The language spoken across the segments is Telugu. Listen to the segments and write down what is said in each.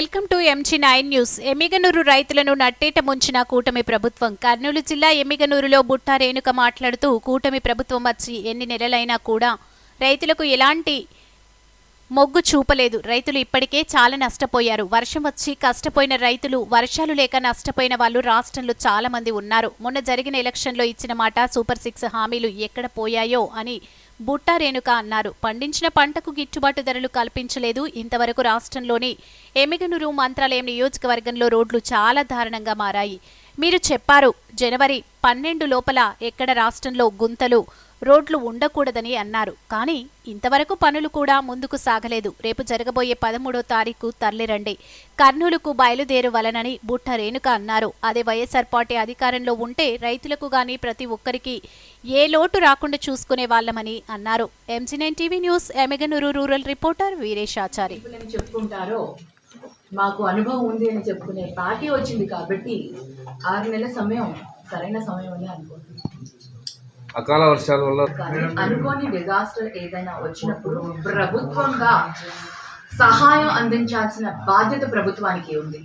Welcome to MG nine news. Emmiganur రైతులను నట్టేట ముంచిన కూటమి ప్రభుత్వం. కర్నూలు జిల్లా ఎమ్మిగనూరులో బుట్టా రేణుక మాట్లాడుతూ కూటమి ప్రభుత్వం వచ్చి ఎన్ని నెలలైనా కూడా రైతులకు ఎలాంటి మొగ్గు చూపలేదు. రైతులు ఇప్పటికే చాలా నష్టపోయారు. వర్షం వచ్చి కష్టపోయిన రైతులు వర్షాలు లేక నష్టపోయిన వాళ్ళు రాష్ట్రంలో చాలా మంది ఉన్నారు. మొన్న జరిగిన ఎలక్షన్లో ఇచ్చిన మాట సూపర్ సిక్స్ హామీలు ఎక్కడ పోయాయో అని బుట్టా రేణుక అన్నారు. పండించిన పంటకు గిట్టుబాటు ధరలు కల్పించలేదు. ఇంతవరకు రాష్ట్రంలోని ఎమిగనూరు మంత్రాలయం నియోజకవర్గంలో రోడ్లు చాలా దారుణంగా మారాయి. మీరు చెప్పారు జనవరి పన్నెండు లోపల ఎక్కడ రాష్ట్రంలో గుంతలు రోడ్లు ఉండకూడదని అన్నారు. కానీ ఇంతవరకు పనులు కూడా ముందుకు సాగలేదు. రేపు జరగబోయే పదమూడో తారీఖు తరలిరండి కర్నూలుకు బయలుదేరవలనని బుట్ట రేణుక అన్నారు. అదే వైఎస్ఆర్ పార్టీ అధికారంలో ఉంటే రైతులకు గాని ప్రతి ఒక్కరికి ఏ లోటు రాకుండా చూసుకునే వాళ్ళమని అన్నారు. MG nine TV news Emmiganur rural reporter Veereshachari. Achari చెప్పుకుంటారో? మాకు అనుభవం ఉంది అని చెప్పుకునే పార్టీ వచ్చింది కాబట్టి ఆరు నెలల సమయం సరైన సమయం అని అనుకుంటున్నాను అకాల వర్షాల వల్ల కానీ అనుకోని డిజాస్టర్ ఏదైనా వచ్చినప్పుడు ప్రభుత్వంగా సహాయం అందించాల్సిన బాధ్యత ప్రభుత్వానికి ఉంది.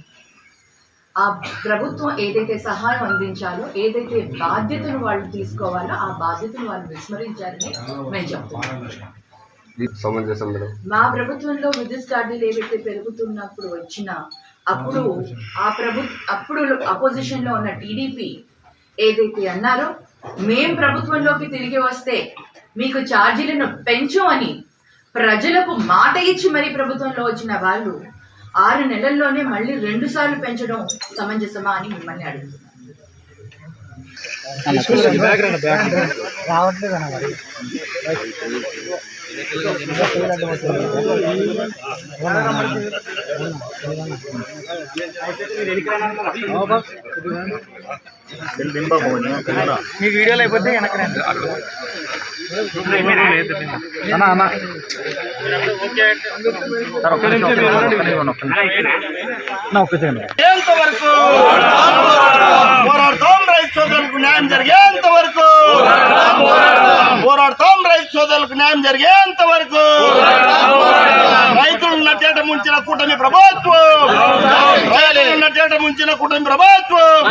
ఆ ప్రభుత్వం ఏదైతే సహాయం అందించాలో ఏదైతే బాధ్యతను వాళ్ళు తీసుకోవాలో ఆ బాధ్యతను వాళ్ళు విస్మరించారని మేము చెప్తున్నాం. మా ప్రభుత్వంలో విద్యుత్ ఛార్జీలు ఏవైతే పెరుగుతున్నప్పుడు వచ్చిన అప్పుడు ఆ ప్రభు అప్పుడు అపోజిషన్లో ఉన్న టీడీపీ ఏదైతే అన్నారో మేం ప్రభుత్వంలోకి తిరిగి వస్తే మీకు ఛార్జీలను పెంచమని ప్రజలకు మాట ఇచ్చి మరి ప్రభుత్వంలో వచ్చిన వాళ్ళు ఆరు నెలల్లోనే మళ్ళీ రెండు సార్లు పెంచడం సమంజసమా అని మిమ్మల్ని అడుగుతుంది రావట్లేదు అన్న మరి. మీ వీడియోలో అయిపోతే వెనక్కి రండి. అన్న అన్న. సార్ ఒక్క నిమిషం ఒక్క సెకండ్ ఎంత వరకు పోరాడతాం రైతు సోదరులకు న్యాయం జరిగేంత వరకు. పోరాడతాం రైతు సోదరులకు న్యాయం జరిగేంత వరకు. రైతులు నట్టేట ముంచిన కూటమి ప్రభుత్వం. రైతులు నట్టేట ముంచిన కూటమి ప్రభుత్వం.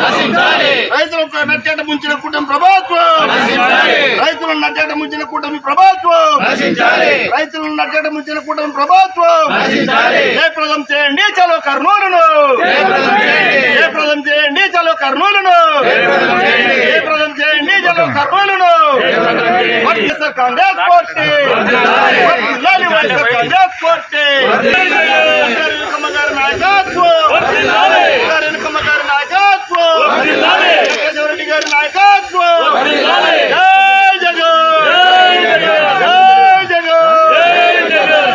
రైతులకు నట్టేట ముంచిన కూటమి ప్రభుత్వం. రైతులు నట్టేట ముంచిన కూటమి ప్రభుత్వం. రైతులు నట్టేట ముంచిన కూటమి ప్రభుత్వం. జయప్రదం చేయండి చలో కర్నూలును. జయప్రదం చేయండి చలో కర్నూలును. కర్నూలును వైఎస్ఆర్ కాంగ్రెస్ పార్టీ వర్ధిల్లాలి వైఎస్ఆర్ కాంగ్రెస్ పార్టీ వెనుకమ్మ గారి నాయకత్వం వెనుకమ్మ గారి నాయకత్వం రెడ్డి గారి నాయకత్వం జై జగన్ జై జగన్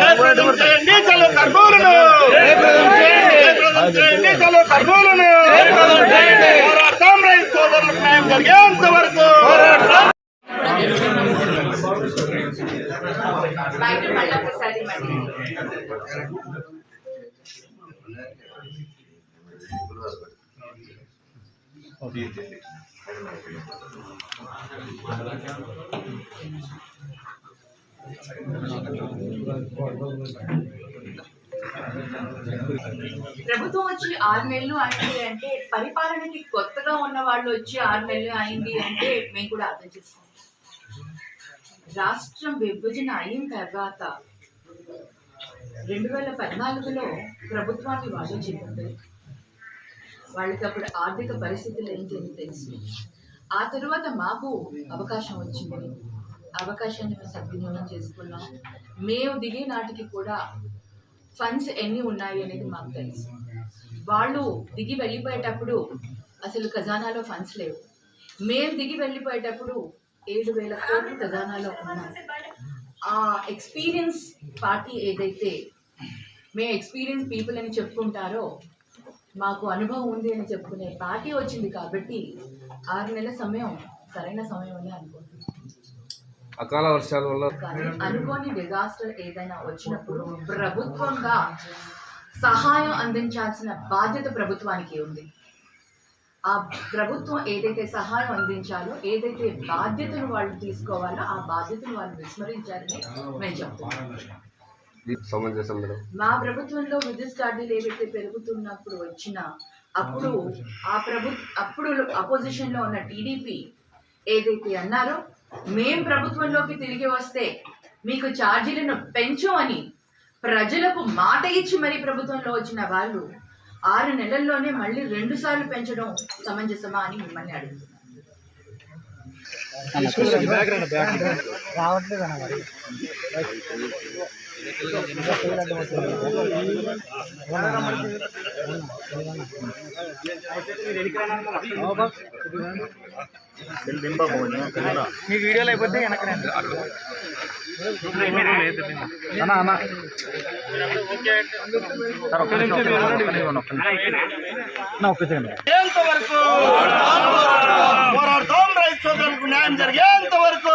జయప్రదం చేయండి చలో కర్నూలును జయప్రదం చేయండి చలో కర్నూలును పోరాడతాం రైతు సోదరులకు న్యాయం జరిగేంత వరకు బయట మళ్ళీ ఒకసారి ప్రభుత్వం వచ్చి ఆరు నెలలు అయింది అంటే పరిపాలనకి కొత్తగా ఉన్న వాళ్ళు వచ్చి ఆరు నెలలు అయింది అంటే మేము కూడా అర్థం చేస్తాం రాష్ట్రం విభజన అయిన తర్వాత రెండు వేల పద్నాలుగులో ప్రభుత్వాన్ని వాదించింది వాళ్ళకి అప్పుడు ఆర్థిక పరిస్థితులు ఏంటి అని తెలుసు. ఆ తర్వాత మాకు అవకాశం వచ్చింది. అవకాశాన్ని మేము సద్వినియోగం చేసుకున్నాం. మేము దిగే నాటికి కూడా ఫండ్స్ ఎన్ని ఉన్నాయి అనేది మాకు తెలుసు. వాళ్ళు దిగి వెళ్ళిపోయేటప్పుడు అసలు ఖజానాలో ఫండ్స్ లేవు. మేము దిగి వెళ్ళిపోయేటప్పుడు ఏడు వేల కోట్లు ఖజానాలో ఉన్నాయి ఆ ఎక్స్పీరియన్స్ పార్టీ ఏదైతే మేము ఎక్స్పీరియన్స్ పీపుల్ అని చెప్పుకుంటారో మాకు అనుభవం ఉంది అని చెప్పుకునే పార్టీ వచ్చింది కాబట్టి ఆరు నెలల సమయం సరైన సమయం అని అనుకుంటున్నాను అకాల వర్షాల వల్ల కానీ అనుకోని డిజాస్టర్ ఏదైనా వచ్చినప్పుడు ప్రభుత్వంగా సహాయం అందించాల్సిన బాధ్యత ప్రభుత్వానికి ఉంది. ఆ ప్రభుత్వం ఏదైతే సహాయం అందించాలో ఏదైతే బాధ్యతను వాళ్ళు తీసుకోవాలో ఆ బాధ్యతను వాళ్ళు విస్మరించారని మేము చెప్తున్నాం. మా ప్రభుత్వంలో విద్యుత్ ఛార్జీలు ఏవైతే పెరుగుతున్నప్పుడు వచ్చిన అప్పుడు ఆ ప్రభు అప్పుడు అపోజిషన్లో ఉన్న టీడీపీ ఏదైతే అన్నారో మేం ప్రభుత్వంలోకి తిరిగి వస్తే మీకు ఛార్జీలను పెంచు అని ప్రజలకు మాట ఇచ్చి మరి ప్రభుత్వంలో వచ్చిన వాళ్ళు ఆరు నెలల్లోనే మళ్ళీ రెండు సార్లు పెంచడం సమంజసమా అని మిమ్మల్ని అడుగుతున్నాను. మీ వీడియోలో అయిపోతే వెనక్కి రండి. అన్న సార్ ఒక్క నిమిషం ఒక్క సెకండ్ పోరాడతాం రైతు సోదరులకు న్యాయం జరిగేంత వరకు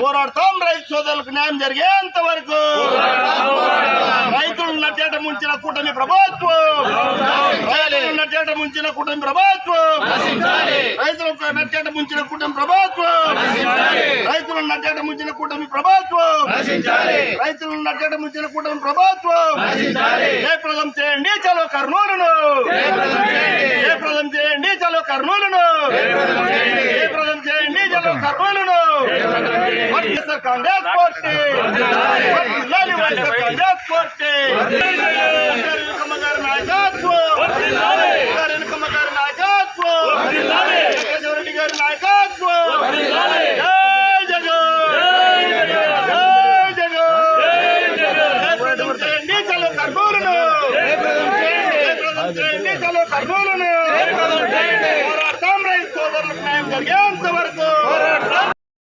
పోరాడతాం. రైతు సోదరులకు న్యాయం జరిగేంత వరకు రైతులు నట్టేట ముంచిన కూటమి ప్రభుత్వం. రైతులు నట్టేట ముంచిన కూటమి ప్రభుత్వం. రైతులకు నట్టేట ముంచిన కూటమి ప్రభుత్వం. రైతులు నట్టేట ముంచిన కూటమి ప్రభుత్వం. రైతులు నట్టేట ముంచిన కూటమి ప్రభుత్వం. జయప్రదం చేయండి చలో కర్నూలును. జయప్రదం చేయండి. చలో కర్నూలును. జయప్రదం చేయండి. చలో కర్నూలును. కాంగ్రెస్ పార్టీ చేయండి